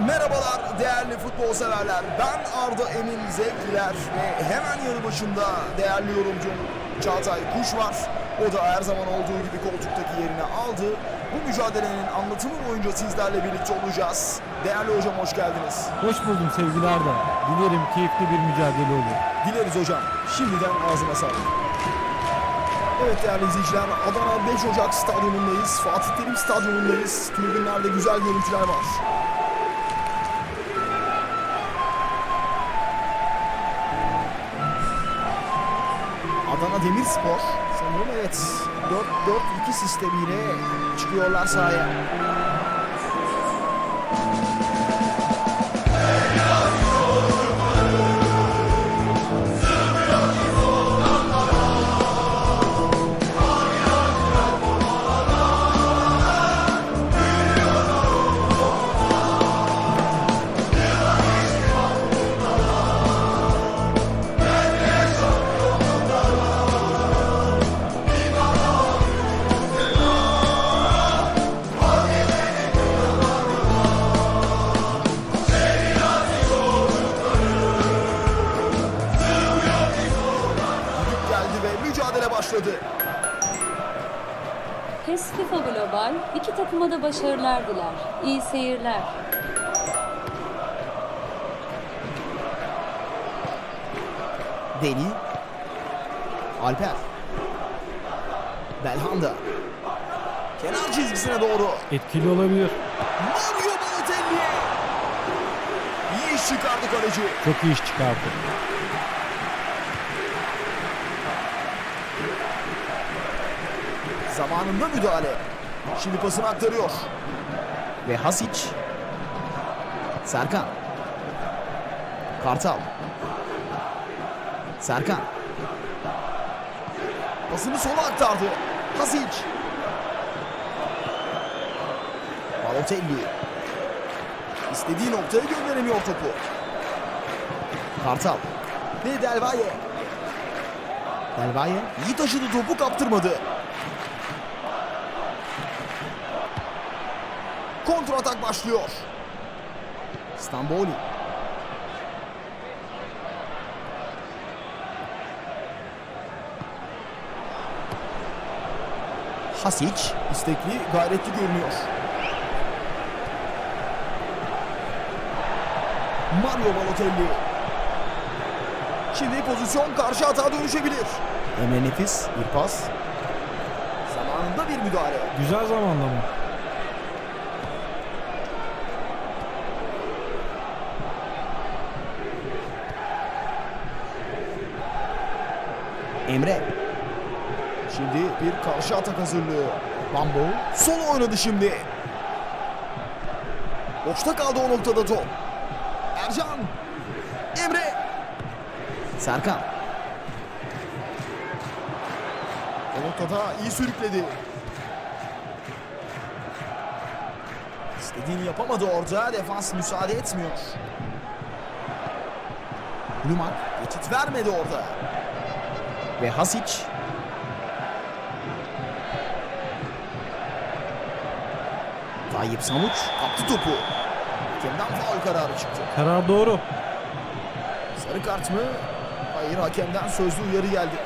Merhabalar değerli futbol severler. Ben Arda Emin Zevkliler ve hemen yanı başında değerli yorumcum Çağatay Kuş var. O da her zaman olduğu gibi koltuktaki yerini aldı. Bu mücadelenin anlatımı boyunca sizlerle birlikte olacağız. Değerli hocam hoş geldiniz. Hoş buldum sevgili Arda. Dilerim keyifli bir mücadele olur. Dileriz hocam. Şimdiden ağzına sağlık. Evet değerli izleyiciler Adana 5 Ocak stadyumundayız. Fatih Terim stadyumundayız. Tribünlerde güzel görüntüler var. Demirspor sanırım evet 4-4-2 sistemiyle çıkıyorlar sahaya. Başarılar diler. İyi seyirler. Deni. Alper. Belhanda. Kenar çizgisine doğru. Etkili olabilir. Mario Balotelli. İyi iş çıkardı kaleci. Çok iyi iş çıkardı. Zamanında müdahale. Şimdi pasını aktarıyor. Ve Hasic. Serkan. Kartal. Serkan. Pasını sola aktardı. Hasic. Balotelli. İstediği noktaya gönderemiyor topu. Kartal. Ve Delvaye. Delvaye iyi taşıdı topu kaptırmadı. Kontra atak başlıyor. Stamboli. Hasic istekli, gayretli görünüyor. Mario Balotelli. Şimdi pozisyon karşı hata dönüşebilir. Emre Nefis bir pas. Zamanında bir müdahale. Güzel zamanlama. Emre. Şimdi bir karşı atak hazırlığı. Bambo sol oynadı şimdi. Boşta kaldı o noktada top. Ercan. Emre. Serkan. O noktada iyi sürükledi. İstediğini yapamadı orada. Defans müsaade etmiyor. Lumak geçit vermedi orada. Ve Hasic Tayyip Samuç kaptı topu. Hakemden faul kararı çıktı. Karar doğru. Sarı kart mı? Hayır hakemden sözlü uyarı geldi.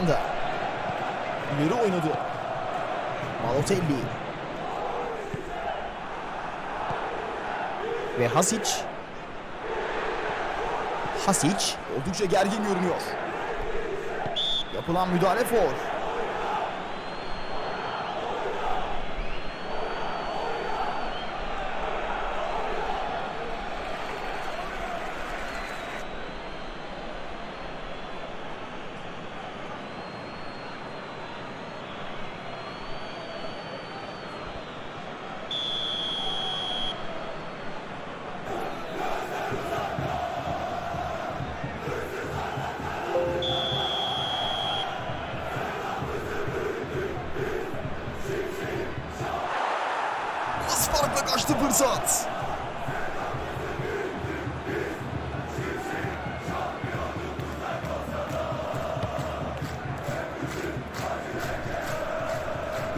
Belhanda. İleri oynadı. Balotelli. Ve Hasic. Hasic oldukça gergin görünüyor. Yapılan müdahale for.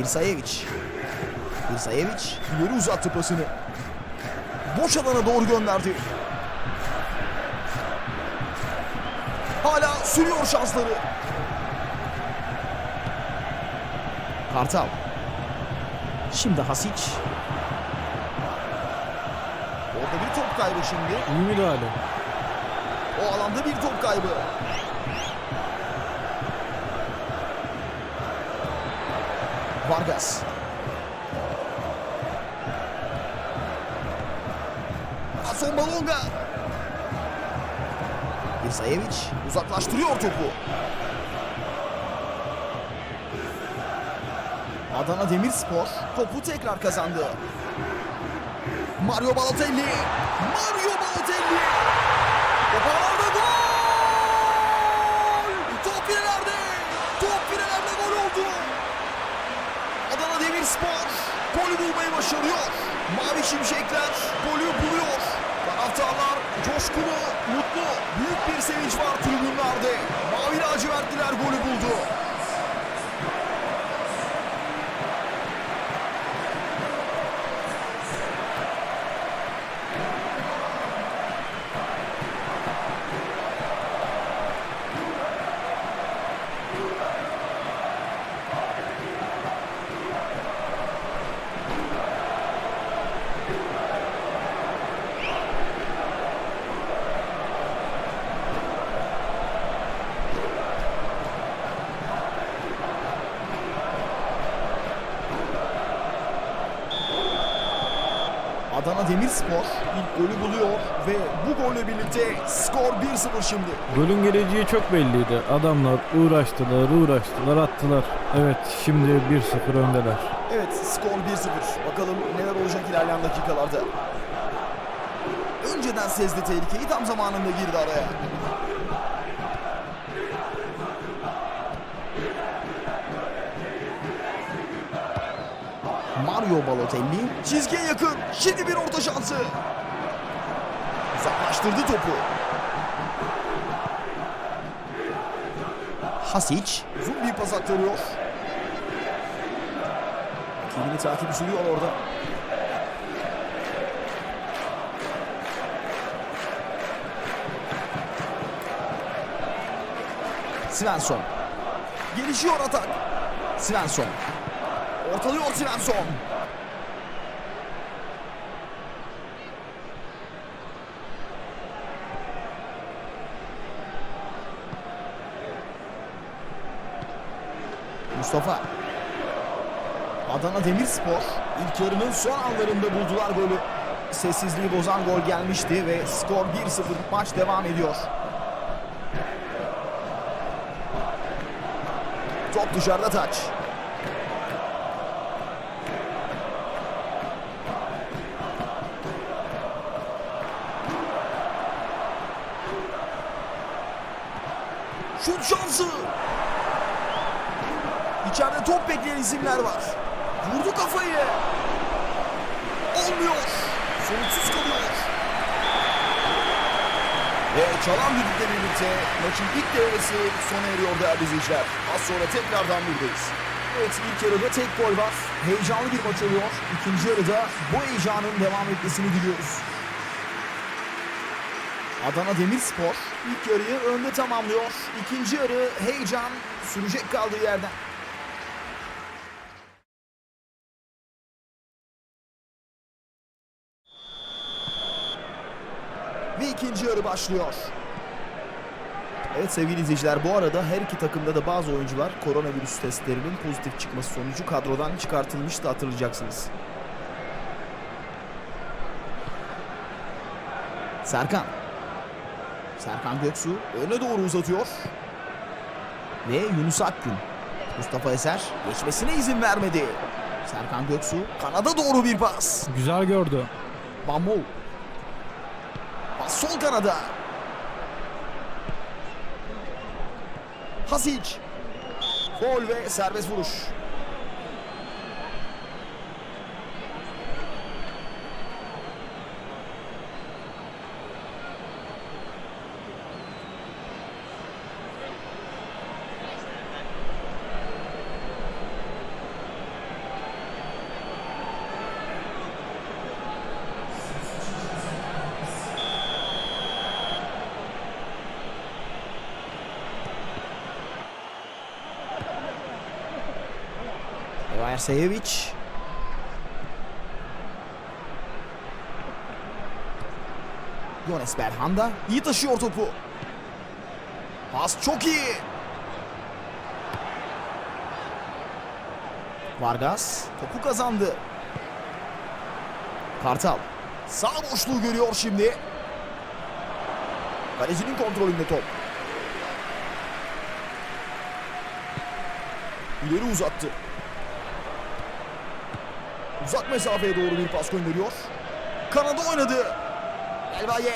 İrsayeviç. İrsayeviç ileri uzattı pasını. Boş alana doğru gönderdi. Hala sürüyor şansları. Kartal. Şimdi Hasic. Orada bir top kaybı şimdi. İyi müdahale. O alanda bir top kaybı. Vargas. Ason Balonga. İrsayeviç uzaklaştırıyor topu. Adana Demirspor topu tekrar kazandı. Mario Balotelli. Mario Balotelli. Top ağlarda gol! Top filelerde! Top filelerde gol oldu! Demirspor golü bulmayı başarıyor. Mavi Şimşekler golü buluyor. Taraftarlar coşkulu, mutlu, büyük bir sevinç var tribünlerde. Mavi lacivertliler golü buldu. Adana Demirspor ilk golü buluyor ve bu golle birlikte skor 1-0 şimdi. Golün geleceği çok belliydi. Adamlar uğraştılar, uğraştılar, attılar. Evet, şimdi 1-0 öndeler. Evet skor 1-0. Bakalım neler olacak ilerleyen dakikalarda. Önceden sezdi tehlikeyi tam zamanında girdi araya. Mario Balotelli çizgiye yakın. Şimdi bir orta şansı. Uzaklaştırdı topu. Hasic uzun bir pas aktarıyor. Rakibini takibi sürüyor orada. Svensson. Gelişiyor atak. Svensson. Ortalıyor Svensson. Mustafa. Adana Demirspor ilk yarının son anlarında buldular golü. Sessizliği bozan gol gelmişti ve skor 1-0 maç devam ediyor. Top dışarıda taç. İsimler var. Vurdu kafayı. Olmuyor. Sonuçsuz kalıyor. Ve çalan düdükle birlikte maçın ilk devresi sona eriyor değerli izleyiciler. Az sonra tekrardan buradayız. Evet ilk yarıda tek gol var. Heyecanlı bir maç oluyor. İkinci yarıda bu heyecanın devam etmesini diliyoruz. Adana Demirspor ilk yarıyı önde tamamlıyor. İkinci yarı heyecan sürecek kaldığı yerden. İkinci yarı başlıyor. Evet sevgili izleyiciler bu arada her iki takımda da bazı oyuncular koronavirüs testlerinin pozitif çıkması sonucu kadrodan çıkartılmıştı hatırlayacaksınız. Serkan. Serkan Göksu öne doğru uzatıyor. Ve Yunus Akgün. Mustafa Eser geçmesine izin vermedi. Serkan Göksu kanada doğru bir pas. Güzel gördü. Bamou. Sol kanada. Hasic. Gol ve serbest vuruş. Erseyevic. Jonas Belhanda iyi taşıyor topu. Pas çok iyi. Vargas topu kazandı. Kartal sağ boşluğu görüyor şimdi. Kalecinin kontrolünde top. İleri uzattı. Uzak mesafeye doğru bir pas gönderiyor. Kanada oynadı. Elvaye.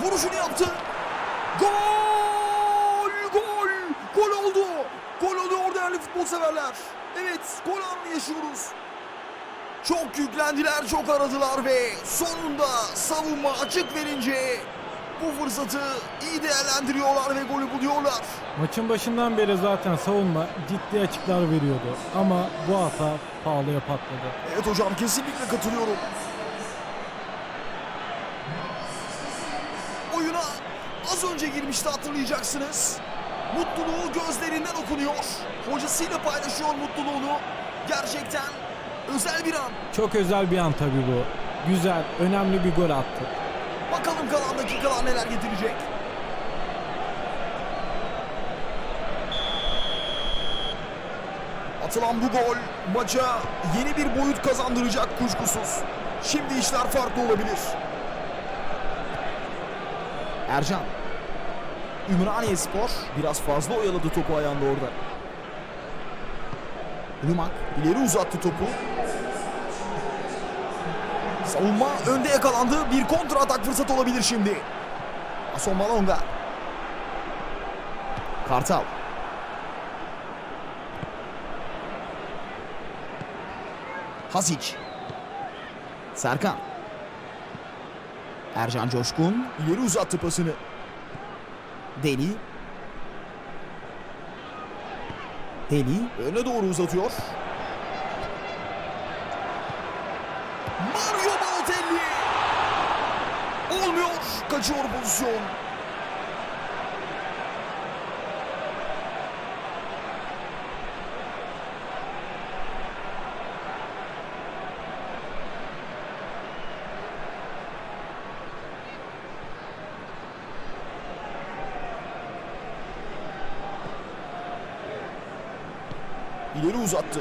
Vuruşunu yaptı. Gol! Gol! Gol oldu. Gol oluyor değerli futbol severler. Evet, gol anını yaşıyoruz. Çok yüklendiler, çok aradılar ve sonunda savunma açık verince bu fırsatı iyi değerlendiriyorlar ve golü buluyorlar. Maçın başından beri zaten savunma ciddi açıklar veriyordu. Ama bu hata pahalıya patladı. Evet hocam kesinlikle katılıyorum. Oyuna az önce girmişti hatırlayacaksınız. Mutluluğu gözlerinden okunuyor. Hocasıyla paylaşıyor mutluluğunu. Gerçekten özel bir an. Çok özel bir an tabii bu. Güzel, önemli bir gol attı. Kalan dakikalar neler getirecek. Atılan bu gol maça yeni bir boyut kazandıracak kuşkusuz. Şimdi işler farklı olabilir. Ercan. Ümraniye Spor biraz fazla oyaladı topu ayağında orada. Lumak ileri uzattı topu. Savunma önde yakalandı. Bir kontra atak fırsatı olabilir şimdi. Ason Malonga. Kartal. Hasic. Serkan. Ercan Coşkun ileri uzattı pasını. Deli. Deli öne doğru uzatıyor. Mario Balotelli. Olmuyor. Kaçıyor pozisyon. İleri uzattı.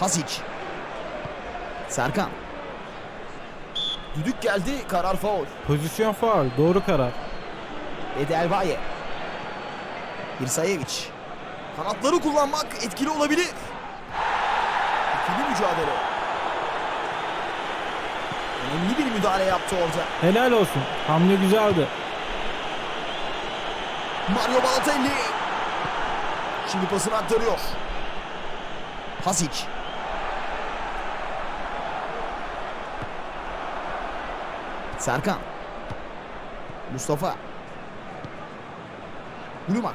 Hasic. Serkan. Düdük geldi. Karar faul. Pozisyon faul, doğru karar. Edelvaye. Mirsayevic. Kanatları kullanmak etkili olabilir. İkili mücadele. Önemli bir müdahale yaptı orada. Helal olsun. Hamle güzeldi. Mario Balotelli. Şimdi pasını aktarıyor. Hasic. Serkan. Mustafa. Glumak.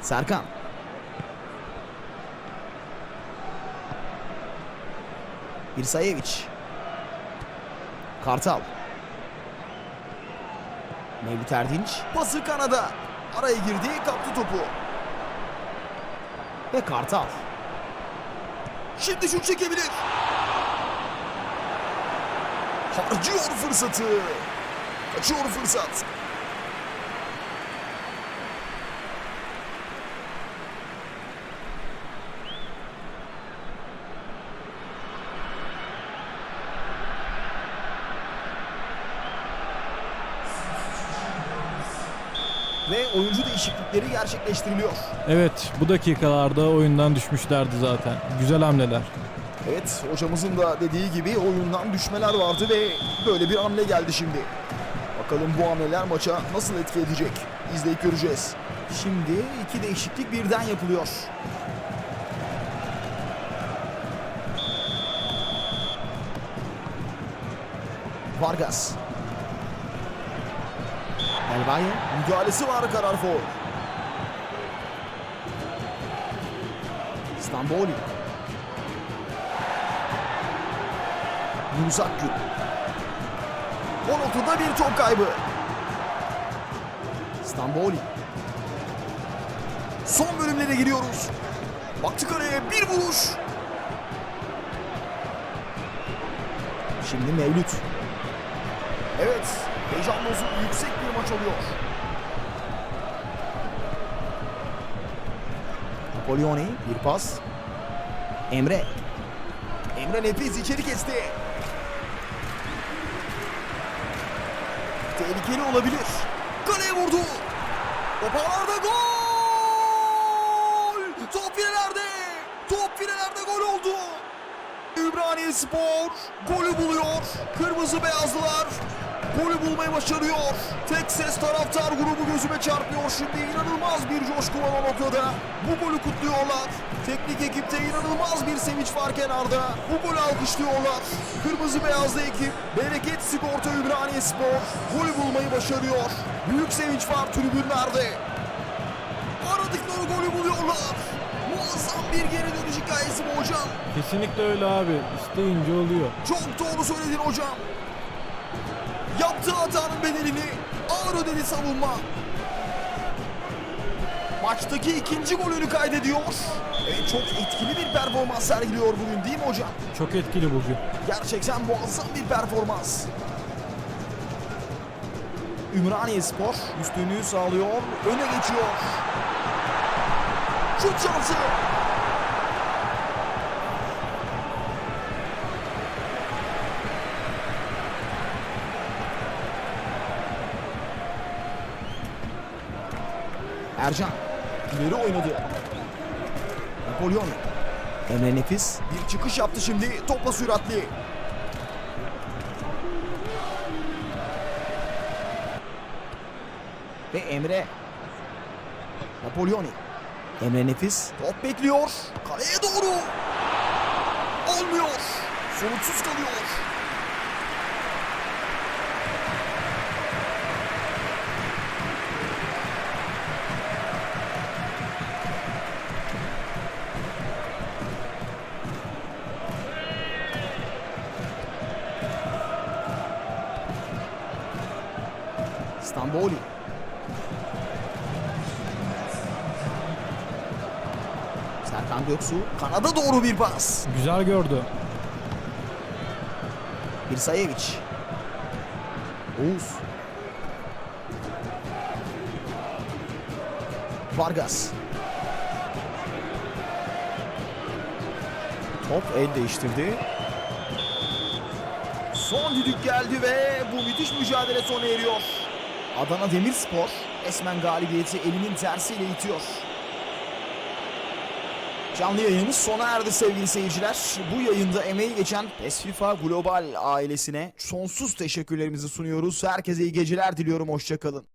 Serkan. İrsayevic. Kartal. Mevlüt Erdinç. Pası kanada. Araya girdi kaptı topu. Ve Kartal. Şimdi şut çekebilir. Harcıyor fırsatı. Kaçıyor fırsat. Ve oyuncu değişiklikleri gerçekleştiriliyor. Evet, bu dakikalarda oyundan düşmüşlerdi zaten. Güzel hamleler. Evet hocamızın da dediği gibi oyundan düşmeler vardı ve böyle bir hamle geldi şimdi. Bakalım bu hamleler maça nasıl etki edecek? İzleyip göreceğiz. Şimdi iki değişiklik birden yapılıyor. Vargas. Elvaye. Müdahalesi var karar foul. İstanbuli. Yunus Akgün. Noktada bir top kaybı. Stamboli. Son bölümlere giriyoruz. Baktı kaleye bir vuruş. Şimdi Mevlüt. Evet, heyecan dozu yüksek bir maç oluyor. Napoleoni bir pas. Emre. Emre nefis içeri kesti. Tehlikeli olabilir. Kaleye vurdu. Toparlarda gol! Top filelerde. Top filelerde gol oldu. Ümraniye Spor golü buluyor. Kırmızı beyazlılar golü bulmayı başarıyor. Tek ses taraftar grubu gözüme çarpıyor. Şimdi inanılmaz bir coşku var o noktada. Bu golü kutluyorlar. Teknik ekipte inanılmaz bir sevinç var kenarda. Bu golü alkışlıyorlar. Kırmızı beyazlı ekip Bereket Sigorta Ümraniye Spor golü bulmayı başarıyor. Büyük sevinç var tribünlerde. Aradıkları golü buluyorlar. Muazzam bir geri dönüş hikayesi bu hocam. Kesinlikle öyle abi. İsteyince oluyor. Çok doğru söyledin hocam. Yaptığı hatanın bedelini ağır ödedi savunma. Maçtaki ikinci golünü kaydediyor. Ve çok etkili bir performans sergiliyor bugün değil mi hocam? Çok etkili bugün. Gerçekten muazzam bir performans. Ümraniye Spor üstünlüğü sağlıyor. Öne geçiyor. Şut şansı. Ercan ileri oynadı. Napolyon. Emre Nefis bir çıkış yaptı şimdi. Topla süratli. Ve Emre. Napolyoni. Emre Nefis. Top bekliyor. Kaleye doğru. Olmuyor. Sonuçsuz kalıyor. Stamboli. Serkan Göksu kanada doğru bir pas. Güzel gördü. Mirsayevic. Oğuz. Vargas. Top el değiştirdi. Son düdük geldi ve bu müthiş mücadele sona eriyor. Adana Demirspor resmen galibiyeti elinin tersiyle itiyor. Canlı yayınımız sona erdi sevgili seyirciler. Bu yayında emeği geçen PES FIFA Global ailesine sonsuz teşekkürlerimizi sunuyoruz. Herkese iyi geceler diliyorum. Hoşçakalın.